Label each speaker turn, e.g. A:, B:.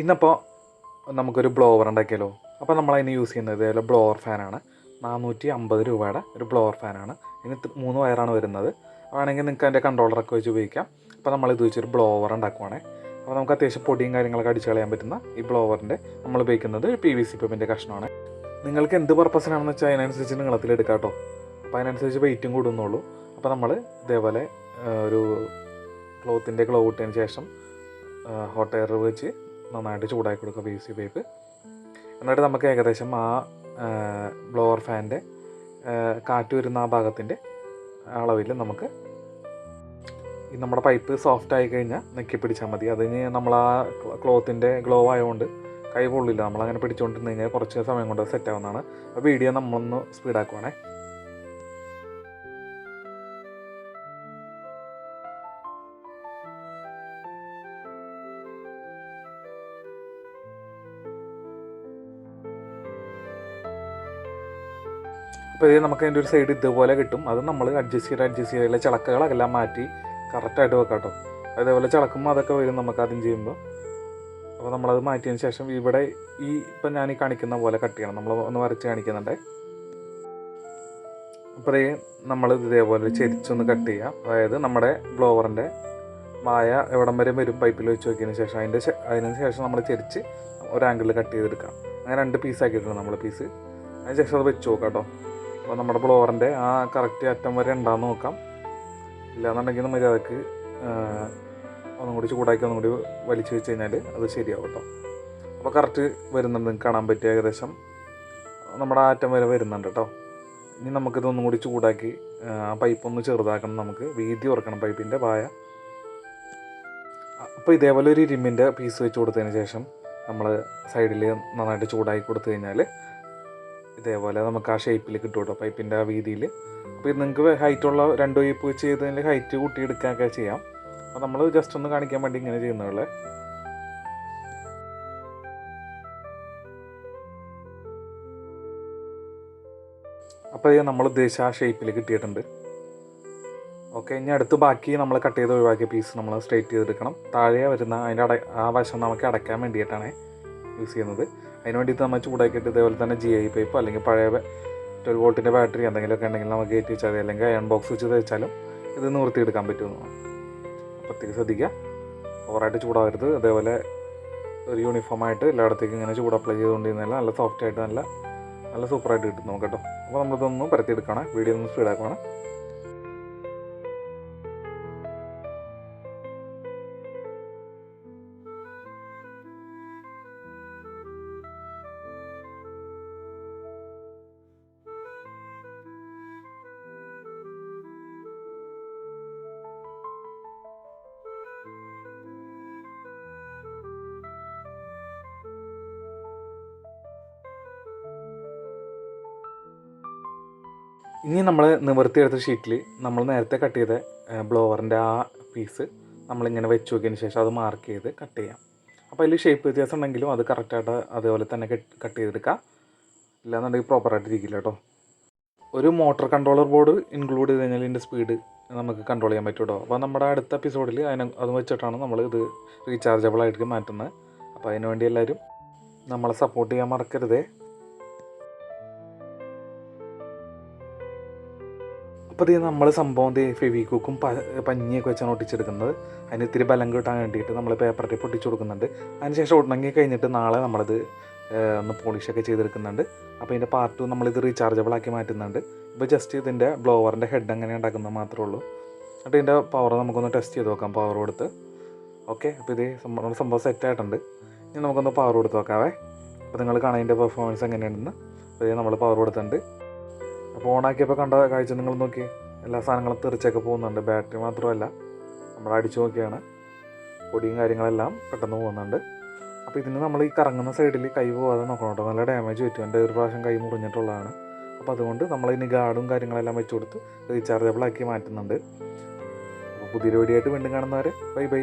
A: ഇന്നിപ്പോൾ നമുക്കൊരു ബ്ലോവർ ഉണ്ടാക്കിയാലോ? അപ്പോൾ നമ്മൾ അതിന് യൂസ് ചെയ്യുന്നത് ഇതേപോലെ ബ്ലോവർ ഫാനാണ് നാനൂറ്റി അമ്പത് രൂപയുടെ ഒരു ബ്ലോവർ ഫാനാണ് ഇതിന് മൂന്ന് വയറാണ് വരുന്നത്. വേണമെങ്കിൽ നിങ്ങൾക്ക് അതിന്റെ കൺട്രോളറൊക്കെ വെച്ച് ഉപയോഗിക്കാം. അപ്പോൾ നമ്മൾ ഇത് വെച്ചൊരു ബ്ലോവർ ഉണ്ടാക്കുവാണേ. അപ്പോൾ നമുക്ക് അത്യാവശ്യം പൊടിയും കാര്യങ്ങളൊക്കെ അടിച്ചു കളയാൻ പറ്റുന്ന ഈ ബ്ലോവറിന്റെ നമ്മൾ ഉപയോഗിക്കുന്നത് പി വി സി പമ്പിന്റെ കഷ്ണമാണ്. നിങ്ങൾക്ക് എന്ത് പർപ്പസിനാണെന്ന് വെച്ചാൽ അതിനനുസരിച്ച് നീളത്തിൽ എടുക്കാം കേട്ടോ. അപ്പോൾ അതിനനുസരിച്ച് വെയിറ്റും കൂടുന്നുള്ളൂ. അപ്പോൾ നമ്മൾ ഇതേപോലെ ഒരു ക്ലോത്തിന്റെ ഗ്ലോ ഇട്ടതിന് ശേഷം ഹോട്ട് എയർ വെച്ച് നന്നായിട്ട് ചൂടാക്കി കൊടുക്കുക പി സി പൈപ്പ് എന്നിട്ട് നമുക്ക് ഏകദേശം ആ ബ്ലോവർ ഫാനിന്റെ കാറ്റ് വരുന്ന ആ ഭാഗത്തിന്റെ അളവിൽ നമുക്ക് ഈ നമ്മുടെ പൈപ്പ് സോഫ്റ്റ് ആയി കഴിഞ്ഞാൽ നെക്കി പിടിച്ചാൽ മതി. അതിന് നമ്മൾ ആ ക്ലോത്തിന്റെ ഗ്ലോ ആയതുകൊണ്ട് കൈ പൊള്ളില്ല. നമ്മളങ്ങനെ പിടിച്ചുകൊണ്ടിരുന്ന് കഴിഞ്ഞാൽ കുറച്ച് സമയം കൊണ്ട് സെറ്റ് ആവുന്നതാണ്. വീഡിയോ നമ്മളൊന്ന് സ്പീഡാക്കുവാണേ അപ്പോൾ ഇത് നമുക്ക് അതിന്റെ ഒരു സൈഡ് ഇതുപോലെ കിട്ടും. അത് നമ്മൾ അഡ്ജസ്റ്റ് ചെയ്ത് അഡ്ജസ്റ്റ് ചെയ്തില്ല ചിളക്കുകളെല്ലാം മാറ്റി കറക്റ്റായിട്ട് വെക്കാം കേട്ടോ അതേപോലെ ചിളക്കുമ്പോൾ അതൊക്കെ വരും നമുക്ക് ആദ്യം ചെയ്യുമ്പോൾ അപ്പോൾ നമ്മളത് മാറ്റിയതിന് ശേഷം ഇവിടെ ഈ ഇപ്പം ഞാൻ ഈ കാണിക്കുന്ന പോലെ കട്ട് ചെയ്യണം. നമ്മൾ ഒന്ന് വരച്ച് കാണിക്കുന്നുണ്ട്. അപ്പോൾ നമ്മൾ ഇതേപോലെ ചെരിച്ചൊന്ന് കട്ട് ചെയ്യാം. അതായത് നമ്മുടെ ബ്ലോവറിന്റെ വായ എവിടം വരെ വരും പൈപ്പിൽ വെച്ച് നോക്കിയതിന് ശേഷം. അതിന്റെ അതിന് ശേഷം നമ്മൾ ചെരിച്ച് ഒരു ആംഗിളിൽ കട്ട് ചെയ്തെടുക്കാം. അങ്ങനെ രണ്ട് പീസ് ആക്കിയിട്ടുണ്ട് നമ്മൾ പീസ് അതിന് ശേഷം അത് വെച്ച് നോക്കാം കേട്ടോ അപ്പോൾ നമ്മുടെ ബ്ലോവറിന്റെ ആ കറക്റ്റ് അറ്റം വരെ ഉണ്ടാകുന്ന നോക്കാം. ഇല്ലാന്നുണ്ടെങ്കിൽ അതൊക്കെ ഒന്നും കൂടി ചൂടാക്കി ഒന്നും കൂടി വലിച്ചു വെച്ച് കഴിഞ്ഞാൽ അത് ശരിയാവും കേട്ടോ. അപ്പോൾ കറക്റ്റ് വരുന്നുണ്ട് നിങ്ങൾക്ക് കാണാൻ പറ്റിയ ഏകദേശം. നമ്മുടെ ആറ്റം വരെ വരുന്നുണ്ട് കേട്ടോ. ഇനി നമുക്കിതൊന്നും കൂടി ചൂടാക്കി ആ പൈപ്പ് ഒന്ന് ചെറുതാക്കണം നമുക്ക്. വീതി ഉറക്കണം പൈപ്പിന്റെ വായ അപ്പോൾ ഇതേപോലെ ഒരു ഇരുമ്പിന്റെ പീസ് വെച്ച് കൊടുത്തതിന് ശേഷം നമ്മൾ സൈഡിൽ നന്നായിട്ട് ചൂടാക്കി കൊടുത്തു കഴിഞ്ഞാൽ ഇതേപോലെ നമുക്ക് ആ ഷേപ്പിൽ കിട്ടും കേട്ടോ പൈപ്പിന്റെ ആ വീതിയിൽ അപ്പോൾ നിങ്ങൾക്ക് ഹൈറ്റുള്ള രണ്ട് പൈപ്പ് വെച്ച് ചെയ്തതിന്റെ ഹൈറ്റ് കൂട്ടിയെടുക്കാനൊക്കെ ചെയ്യാം. അപ്പോൾ നമ്മൾ ജസ്റ്റ് ഒന്ന് കാണിക്കാൻ വേണ്ടി ഇങ്ങനെ ചെയ്യുന്നുള്ളേ. അപ്പോൾ ഇത് നമ്മൾ ഉദ്ദേശിച്ച ആ ഷേപ്പിൽ കിട്ടിയിട്ടുണ്ട്. ഓക്കെ ഇനി അടുത്ത് ബാക്കി നമ്മൾ കട്ട് ചെയ്ത് ഒഴിവാക്കിയ പീസ് നമ്മൾ സ്ട്രേറ്റ് ചെയ്തെടുക്കണം. താഴെ വരുന്ന അതിന്റെ അട ആ വശം നമുക്ക് അടയ്ക്കാൻ വേണ്ടിയിട്ടാണ്. യൂസ് ചെയ്യുന്നത്. അതിന് വേണ്ടിയിട്ട് നമ്മൾ ചൂടാക്കിയിട്ട് ഇതേപോലെ തന്നെ ജി ഐ പൈപ്പ് അല്ലെങ്കിൽ പഴയ ട്വൽവ് വോൾട്ടിന്റെ ബാറ്ററി എന്തെങ്കിലുമൊക്കെ ഉണ്ടെങ്കിൽ നമുക്ക് കയറ്റി വെച്ചാൽ അല്ലെങ്കിൽ അയൺ ബോക്സ് വെച്ച് തേച്ചാലും ഇത് നിവർത്തിയെടുക്കാൻ പറ്റുമെന്നാണ് പ്രത്യേകം ശ്രദ്ധിക്കുക. ഓവറായിട്ട് ചൂടാവരുത്. അതേപോലെ ഒരു യൂണിഫോമായിട്ട് എല്ലായിടത്തേക്കും ഇങ്ങനെ ചൂട് അപ്ലൈ ചെയ്തുകൊണ്ടിരുന്നാൽ നല്ല സോഫ്റ്റ് ആയിട്ട് നല്ല നല്ല സൂപ്പറായിട്ട് കിട്ടും നമുക്ക് കേട്ടോ. അപ്പോൾ നമ്മളിതൊന്ന് പരത്തിയെടുക്കണം. വീഡിയോ ഒന്ന് സ്പീഡാക്കണം ഇനി നമ്മൾ നിവർത്തിയെടുത്ത ഷീറ്റിൽ നമ്മൾ നേരത്തെ കട്ട് ചെയ്ത ബ്ലോവറിന്റെ ആ പീസ് നമ്മളിങ്ങനെ വെച്ച് നോക്കിയതിന് ശേഷം അത് മാർക്ക് ചെയ്ത് കട്ട് ചെയ്യാം. അപ്പോൾ അതിൽ ഷേപ്പ് വ്യത്യാസം ഉണ്ടെങ്കിലും അത് കറക്റ്റായിട്ട് അതേപോലെ തന്നെ കട്ട് ചെയ്തെടുക്കുക ഇല്ലാന്നുണ്ടെങ്കിൽ പ്രോപ്പറായിട്ട് ഇരിക്കില്ല കേട്ടോ ഒരു മോട്ടോർ കൺട്രോളർ ബോർഡ് ഇൻക്ലൂഡ് ചെയ്ത് കഴിഞ്ഞാൽ ഇതിന്റെ സ്പീഡ് നമുക്ക് കൺട്രോൾ ചെയ്യാൻ പറ്റും കേട്ടോ അപ്പോൾ നമ്മുടെ അടുത്ത എപ്പിസോഡിൽ അതിനെ അത് വെച്ചിട്ടാണ് നമ്മൾ ഇത് റീചാർജബിൾ ആയിട്ട് മാറ്റുന്നത്. അപ്പോൾ അതിനുവേണ്ടി എല്ലാവരും നമ്മളെ സപ്പോർട്ട് ചെയ്യാൻ മറക്കരുതേ. അപ്പോൾ ഇത് നമ്മൾ സംഭവം ഫെവിക്കൂക്കും പഞ്ഞിയൊക്കെ വെച്ചാണ് ഒട്ടിച്ചെടുക്കുന്നത്. അതിന് ഇത്തിരി ബലം കിട്ടാൻ വേണ്ടിയിട്ട് നമ്മൾ പേപ്പർ ടേപ്പ് ഒട്ടിച്ച് കൊടുക്കുന്നുണ്ട്. അതിനുശേഷം ഉണങ്ങി കഴിഞ്ഞിട്ട് നാളെ നമ്മളത് ഒന്ന് പോളിഷൊക്കെ ചെയ്തെടുക്കുന്നുണ്ട്. അപ്പോൾ ഇതിന്റെ പാർട്ട് ടു നമ്മളിത് റീചാർജബിൾ ആക്കി മാറ്റുന്നുണ്ട്. ഇപ്പോൾ ജസ്റ്റ് ഇതിന്റെ ബ്ലോവറിന്റെ ഹെഡ് അങ്ങനെ ഉണ്ടാക്കുന്നത് മാത്രമേ ഉള്ളൂ. എന്നിട്ട് ഇതിന്റെ പവർ നമുക്കൊന്ന് ടെസ്റ്റ് ചെയ്ത് നോക്കാം പവർ കൊടുത്ത്. ഓക്കെ അപ്പോൾ ഇത് നമ്മുടെ സംഭവം സെറ്റ് ആയിട്ടുണ്ട്. ഇനി നമുക്കൊന്ന് പവർ കൊടുത്ത് നോക്കാവേ. അപ്പോൾ നിങ്ങൾ കാണാൻ ഇതിന്റെ പെർഫോമൻസ് എങ്ങനെയുണ്ടെന്ന് അപ്പോൾ നമ്മൾ പവർ കൊടുത്തിട്ടുണ്ട്. അപ്പോൾ ഓണാക്കിയപ്പോൾ കണ്ട കാഴ്ച നിങ്ങൾ നോക്കി. എല്ലാ സാധനങ്ങളും തെറിച്ചൊക്കെ പോകുന്നുണ്ട്. ബാറ്ററി മാത്രമല്ല. നമ്മൾ അടിച്ചു നോക്കിയാണ്. പൊടിയും കാര്യങ്ങളെല്ലാം പെട്ടെന്ന് പോകുന്നുണ്ട്. അപ്പോൾ ഇതിന് നമ്മൾ ഈ കറങ്ങുന്ന സൈഡിൽ കൈ പോകാതെ നോക്കണം കേട്ടോ. നല്ല ഡാമേജ് പറ്റും. എന്റെ ഒരു പ്രാവശ്യം കൈ മുറിഞ്ഞിട്ടുള്ളതാണ്. അപ്പോൾ അതുകൊണ്ട് നമ്മൾ ഇനി ഗാർഡും കാര്യങ്ങളെല്ലാം വെച്ച് കൊടുത്ത് റീചാർജബിളാക്കി മാറ്റുന്നുണ്ട്. അപ്പോൾ പുതിയൊരു വീഡിയോ ആയിട്ട് വീണ്ടും കാണുന്നവരെ ബൈ ബൈ